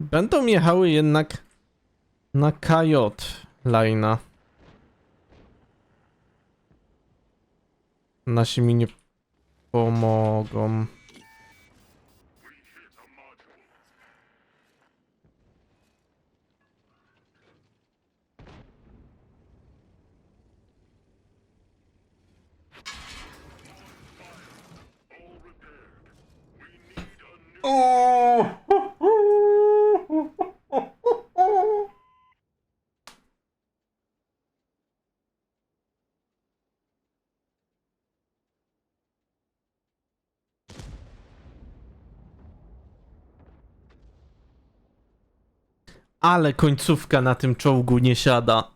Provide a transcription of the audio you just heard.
Będą jechały jednak na KJ lajna. Nasi mi nie pomogą. Ale końcówka na tym czołgu nie siada.